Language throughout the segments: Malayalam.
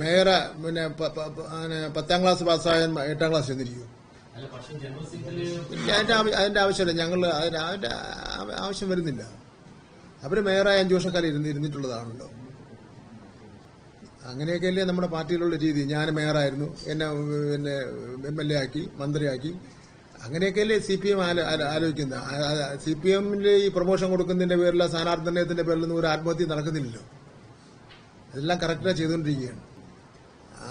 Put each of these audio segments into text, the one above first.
മേയറ പിന്നെ പത്താം ക്ലാസ് പാസ്സായ എട്ടാം ക്ലാസ് ചെന്നിരിക്കും. അതിന്റെ അതിന്റെ ആവശ്യമില്ല. ഞങ്ങൾ അതിന് അതിന്റെ ആവശ്യം വരുന്നില്ല. അവർ മേയറായ അഞ്ചു വർഷക്കാലം ഇരുന്ന് ഇരുന്നിട്ടുള്ളതാണല്ലോ. അങ്ങനെയൊക്കെയല്ലേ നമ്മുടെ പാർട്ടിയിലുള്ള രീതി. ഞാൻ മേയറായിരുന്നു. എന്നെ പിന്നെ എം എൽ എ ആക്കി മന്ത്രിയാക്കി. അങ്ങനെയൊക്കെയല്ലേ സി പി എം ആലോചിക്കുന്നത്? സി പി എമ്മിന്റെ ഈ പ്രൊമോഷൻ കൊടുക്കുന്നതിന്റെ പേരിലോ സ്ഥാനാർത്ഥി നിർണയത്തിന്റെ പേരിലൊന്നും ഒരു ആത്മഹത്യ നടക്കുന്നില്ലല്ലോ. അതെല്ലാം കറക്റ്റായി ചെയ്തുകൊണ്ടിരിക്കുകയാണ്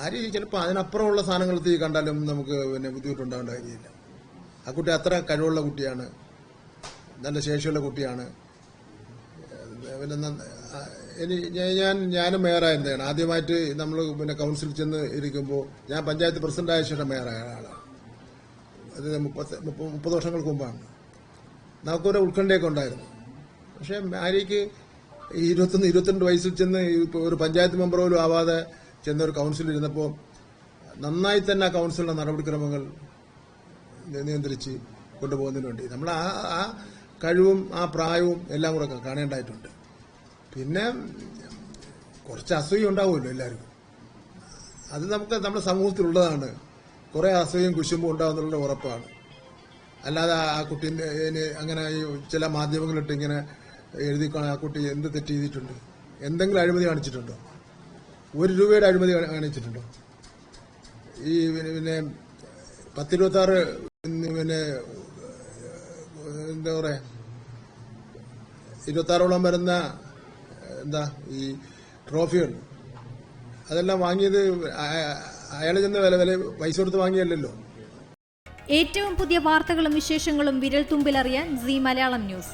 ആര് ചിലപ്പോൾ അതിനപ്പുറമുള്ള സാധനങ്ങൾ കണ്ടാലും നമുക്ക് പിന്നെ ബുദ്ധിമുട്ടുണ്ടാകേണ്ട കാര്യമില്ല ആ കുട്ടി അത്ര കഴിവുള്ള കുട്ടിയാണ്. നല്ല ശേഷിയുള്ള കുട്ടിയാണ്. പിന്നെ ഞാൻ- ഞാനും മേയറായിരുന്നതാണ് ആദ്യമായിട്ട് നമ്മൾ പിന്നെ കൗൺസിലിൽ ചെന്ന് ഇരിക്കുമ്പോൾ ഞാൻ പഞ്ചായത്ത് പ്രസിഡന്റായ ശേഷം മേയറായ ആളാണ് അത് മുപ്പത്തി മുപ്പ- മുപ്പത് വർഷങ്ങൾക്ക് മുമ്പാണ്. നമുക്കൊരു ഉത്കണ്ഠയൊക്കെ ഉണ്ടായിരുന്നു. പക്ഷേ ഈ ഇരുപത്തൊന്ന് ഇരുപത്തിരണ്ട് വയസ്സിൽ ചെന്ന് ഒരു പഞ്ചായത്ത് മെമ്പർ പോലും ആവാതെ ചെന്ന ഒരു കൗൺസിലിൽ ഇരുന്നപ്പോൾ നന്നായി തന്നെ ആ കൗൺസിലിന്റെ നടപടിക്രമങ്ങൾ നിയന്ത്രിച്ച് കൊണ്ടുപോകുന്നതിന് വേണ്ടി. നമ്മൾ ആ ആ കഴിവും ആ പ്രായവും എല്ലാം കൂടെ കാണേണ്ടതായിട്ടുണ്ട്. പിന്നെ കുറച്ച് അസൂയ ഉണ്ടാവുമല്ലോ എല്ലാവർക്കും. അത് നമുക്ക് നമ്മുടെ സമൂഹത്തിലുള്ളതാണ് കുറെ അസൂയം കുശുമ്പും ഉണ്ടാവുന്നുള്ള ഉറപ്പാണ്. അല്ലാതെ ആ- കുട്ടീന്റെ അങ്ങനെ ചില മാധ്യമങ്ങളിട്ട് ഇങ്ങനെ എഴുതി കാണാൻ ആ കുട്ടി എന്ത് തെറ്റ് ചെയ്തിട്ടുണ്ട്? എന്തെങ്കിലും അഴിമതി കാണിച്ചിട്ടുണ്ടോ? ഒരു രൂപയുടെ അഴിമതി കാണി- കാണിച്ചിട്ടുണ്ടോ? ഈ പിന്നെ പത്തിരുപത്തി ആറ് പിന്നെ എന്താ പറയാ ഇരുപത്താറോളം വരുന്ന എന്താ ഈ ട്രോഫികൾ അതെല്ലാം വാങ്ങിയത് അയാൾ ചെന്ന് വില വില പൈസ കൊടുത്ത് വാങ്ങിയല്ലോ ഏറ്റവും പുതിയ വാർത്തകളും വിശേഷങ്ങളും വിരൽ തുമ്പിലറിയാൻ സി മലയാളം ന്യൂസ്.